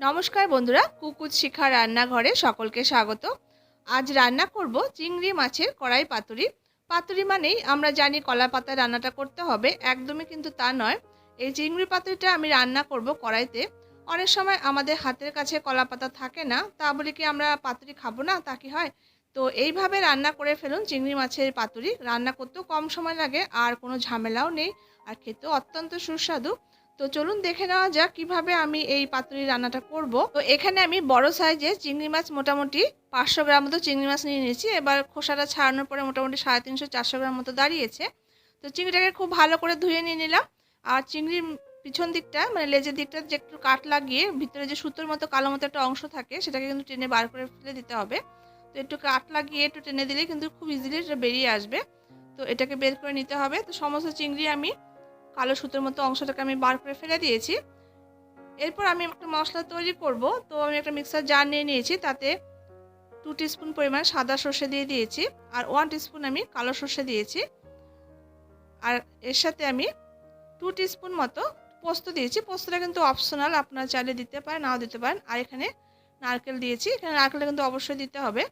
নমস্কার বন্ধুরা কুকুজ শিখা রান্নাঘরে সকলকে স্বাগত। আজ রান্না করব চিংড়ি মাছের কড়াই পাতুরি। পাতুরি মানেই আমরা জানি কলা পাতা রান্নাটা করতে হবে, একদমই কিন্তু তা নয়। এই চিংড়ি পাতুরিটা আমি রান্না করব কড়াইতে। অনেক সময় আমাদের হাতের কাছে কলা পাতা থাকে না, তা বলে কি আমরা পাতুরি খাব না, তা কি হয়? তো এইভাবে রান্না করে ফেলুন চিংড়ি মাছের পাতুরি। রান্না করতেও কম সময় লাগে, আর কোনো ঝামেলাও নেই, আর খেতেও অত্যন্ত সুস্বাদু। তো চলুন দেখে নেওয়া যাক কীভাবে আমি এই পাতুরি রান্নাটা করব। তো এখানে আমি বড় সাইজের চিংড়ি মাছ মোটামুটি পাঁচশো গ্রাম মতো চিংড়ি মাছ নিয়ে নিয়েছি। এবার খোসাটা ছাড়ানোর পরে মোটামুটি সাড়ে তিনশো, চারশো গ্রাম মতো দাঁড়িয়েছে। তো চিংড়িটাকে খুব ভালো করে ধুয়ে নিয়ে নিলাম। আর চিংড়ির পিছন দিকটা মানে লেজের দিকটা যে একটু কাট লাগিয়ে ভিতরে যে সুতোর মতো কালো মতো একটা অংশ থাকে, সেটাকে কিন্তু টেনে বার করে ফেলে দিতে হবে। তো একটু কাট লাগিয়ে একটু টেনে দিলে কিন্তু খুব ইজিলি এটা বেরিয়ে আসবে। তো এটাকে বের করে নিতে হবে। তো সমস্ত চিংড়ি আমি কালো সুতোর মতো অংশটাকে আমি বার করে ফেলে দিয়েছি। এরপর আমি একটা মশলা তৈরি করব। তো আমি একটা মিক্সার জার নিয়ে নিয়েছি, তাতে টু টিস্পুন পরিমাণ সাদা সর্ষে দিয়ে দিয়েছি আর ওয়ান টিস্পুন আমি কালো সর্ষে দিয়েছি। আর এর সাথে আমি টু টিস্পুন মতো পোস্ত দিয়েছি। পোস্তটা কিন্তু অপশনাল, আপনারা চাইলে দিতে পারেন, নাও দিতে পারেন। আর এখানে নারকেল দিয়েছি। এখানে নারকেলটা কিন্তু অবশ্যই দিতে হবে।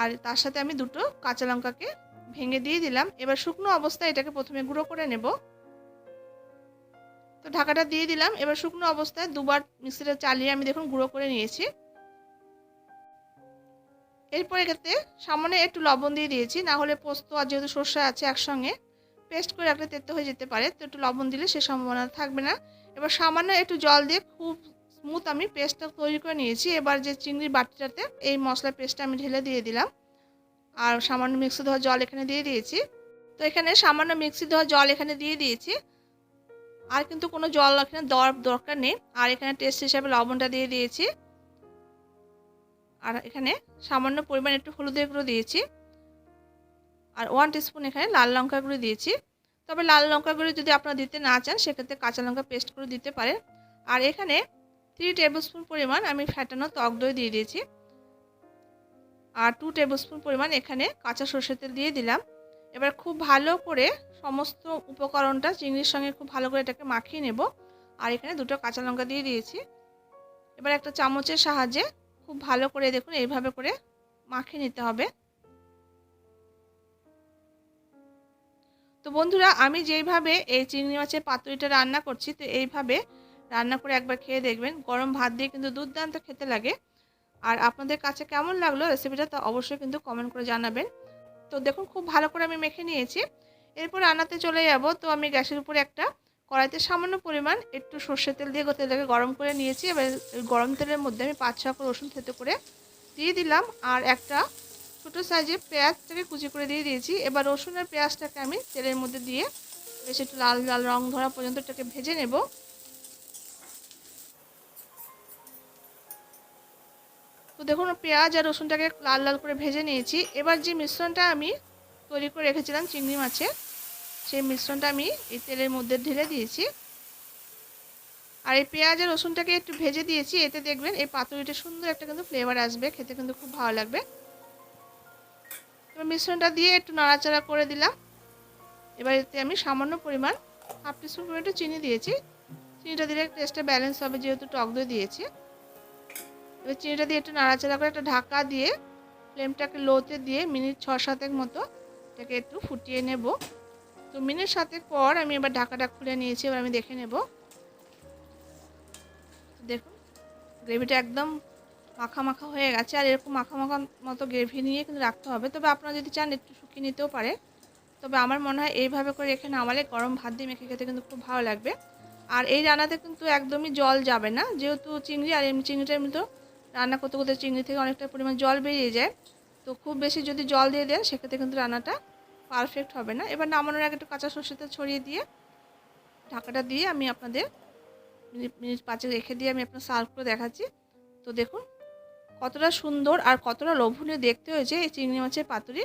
আর তার সাথে আমি দুটো কাঁচা লঙ্কাকে ভেঙে দিয়ে দিলাম। এবার শুকনো অবস্থায় এটাকে প্রথমে গুঁড়ো করে নেব। তো ঢাকাটা দিয়ে দিলাম। এবার শুকনো অবস্থায় দুবার মিক্সিটা চালিয়ে আমি দেখুন গুঁড়ো করে নিয়েছি। এরপর এক্ষেত্রে সামনে একটু লবণ দিয়ে দিয়েছি, না হলে পোস্ত আর যেহেতু সর্ষে আছে একসঙ্গে, পেস্ট করে রাখলে তেতো হয়ে যেতে পারে, তো একটু লবণ দিলে সে সম্ভাবনা থাকবে না। এবার সামান্য একটু জল দিয়ে খুব স্মুথ আমি পেস্টটা তৈরি করে নিয়েছি। এবার যে চিংড়ির বাটিটাতে এই মশলা পেস্টটা আমি ঢেলে দিয়ে দিলাম। আর সামান্য মিক্সি ধোয়া জল এখানে দিয়ে দিয়েছি। তো এখানে সামান্য মিক্সি ধোয়া জল এখানে দিয়ে দিয়েছি। আর কিন্তু কোনো জল এখানে দেওয়ার দরকার নেই। আর এখানে টেস্ট হিসাবে লবণটা দিয়ে দিয়েছি। আর এখানে সামান্য পরিমাণ একটু হলুদের গুঁড়ো দিয়েছি। আর ওয়ান টিস্পুন এখানে লাল লঙ্কা গুঁড়ো দিয়েছি। তবে লাল লঙ্কা গুঁড়ো যদি আপনারা দিতে না চান, সেক্ষেত্রে কাঁচা লঙ্কা পেস্ট করে দিতে পারেন। আর এখানে থ্রি টেবিল স্পুন পরিমাণ আমি ফ্যাটানো টক দই দিয়ে দিয়েছি। আর টু টেবিল স্পুন পরিমাণ এখানে কাঁচা সর্ষের তেল দিয়ে দিলাম। এবার খুব ভালো করে সমস্ত উপকরণটা চিংড়ির সঙ্গে খুব ভালো করে এটাকে মাখিয়ে নেব। আর এখানে দুটো কাঁচা লঙ্কা দিয়ে দিয়েছি। এবার একটা চামচের সাহায্যে খুব ভালো করে দেখুন এইভাবে করে মাখিয়ে নিতে হবে। তো বন্ধুরা, আমি যেইভাবে এই চিংড়ি মাছের পাতুরিটা রান্না করছি, তো এইভাবে রান্না করে একবার খেয়ে দেখবেন। গরম ভাত দিয়ে কিন্তু দুর্দান্ত খেতে লাগে। আর আপনাদের কাছে কেমন লাগল রেসিপিটা তা অবশ্যই কিন্তু কমেন্ট করে জানাবেন। তো দেখুন খুব ভালো করে আমি মেখে নিয়েছি। এরপর রান্নাতে চলে যাব। তো আমি গ্যাসের উপরে একটা কড়াইতে সামান্য পরিমাণ একটু সর্ষের তেল দিয়ে তেলটাকে গরম করে নিয়েছি। এবার গরম তেলের মধ্যে আমি পাঁচ ছক রসুন থেতে করে দিয়ে দিলাম। আর একটা ছোটো সাইজে পেঁয়াজটাকে কুচি করে দিয়ে দিয়েছি। এবার রসুন আর পেঁয়াজটাকে আমি তেলের মধ্যে দিয়ে বেশ একটু লাল লাল রং ধরা পর্যন্ত এটাকে ভেজে নেব। তো দেখুন, পেঁয়াজ আর রসুনটাকে লাল লাল করে ভেজে নিয়েছি। এবার যে মিশ্রণটা আমি তৈরি করে রেখেছিলাম চিংড়ি মাছের সেই মিশ্রণটা আমি এই তেলের মধ্যে ঢেলে দিয়েছি। আর এই পেঁয়াজ আর রসুনটাকে একটু ভেজে দিয়েছি, এতে দেখবেন এই পাতুরিটা সুন্দর একটা কিন্তু ফ্লেভার আসবে, খেতে কিন্তু খুব ভালো লাগবে। মিশ্রণটা দিয়ে একটু নাড়াচাড়া করে দিলাম। এবার এতে আমি সামান্য পরিমাণ হাফ টিস্পুন পরিমাণ একটু চিনি দিয়েছি। চিনিটা দিলে টেস্টটা ব্যালেন্স হবে, যেহেতু টক দই দিয়েছি। এবার চিনিটা দিয়ে একটু নাড়াচাড়া করে একটা ঢাকা দিয়ে ফ্লেমটাকে লোতে দিয়ে মিনিট ছ সাতেক মতো এটাকে একটু ফুটিয়ে নেব। তো মিনিট সাতেক পর আমি এবার ঢাকাটা খুলে নিয়েছি, এবার আমি দেখে নেব। দেখুন, গ্রেভিটা একদম মাখা মাখা হয়ে গেছে, আর এরকম মাখা মাখা মতো গ্রেভি নিয়ে কিন্তু রাখতে হবে। তবে আপনারা যদি চান একটু শুকিয়ে নিতেও পারে, তবে আমার মনে হয় এইভাবে করে রেখে নামালে গরম ভাত দিয়ে মেখে খেতে কিন্তু খুব ভালো লাগবে। আর এই রান্নাতে কিন্তু একদমই জল যাবে না, যেহেতু চিংড়ি আর এমনি চিংড়িটার এমনি তো রান্না করতে করতে চিংড়ি থেকে অনেকটা পরিমাণ জল বেরিয়ে যায়। তো খুব বেশি যদি জল দিয়ে দেন, সেক্ষেত্রে কিন্তু রান্নাটা পারফেক্ট হবে না। এবার নামানোর আগে একটু কাঁচা সর্ষেতে ছড়িয়ে দিয়ে ঢাকাটা দিয়ে আমি আপনাদের মিনিট পাঁচে রেখে দিয়ে আমি আপনার সার্ভ করে দেখাচ্ছি। তো দেখুন, কতটা সুন্দর আর কতটা লোভনীয় দেখতে হয়েছে এই চিংড়ি মাছের পাতুরি।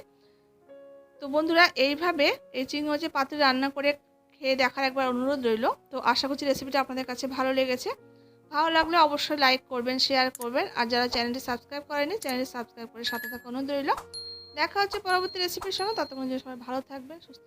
তো বন্ধুরা, এইভাবে এই চিংড়ি মাছের পাতুরি রান্না করে খেয়ে দেখার একবার অনুরোধ রইল। তো আশা করছি রেসিপিটা আপনাদের কাছে ভালো লেগেছে। ভালো লাগলে অবশ্যই লাইক করবেন শেয়ার করবেন। আর যারা চ্যানেলটি সাবস্ক্রাইব করেনি চ্যানেলটি সাবস্ক্রাইব করে সাথে থাকা অনুরোধ রইল, দেখা হচ্ছে পরবর্তী রেসিপির সঙ্গে। ততক্ষণ সবাই ভালো থাকবেন, সুস্থ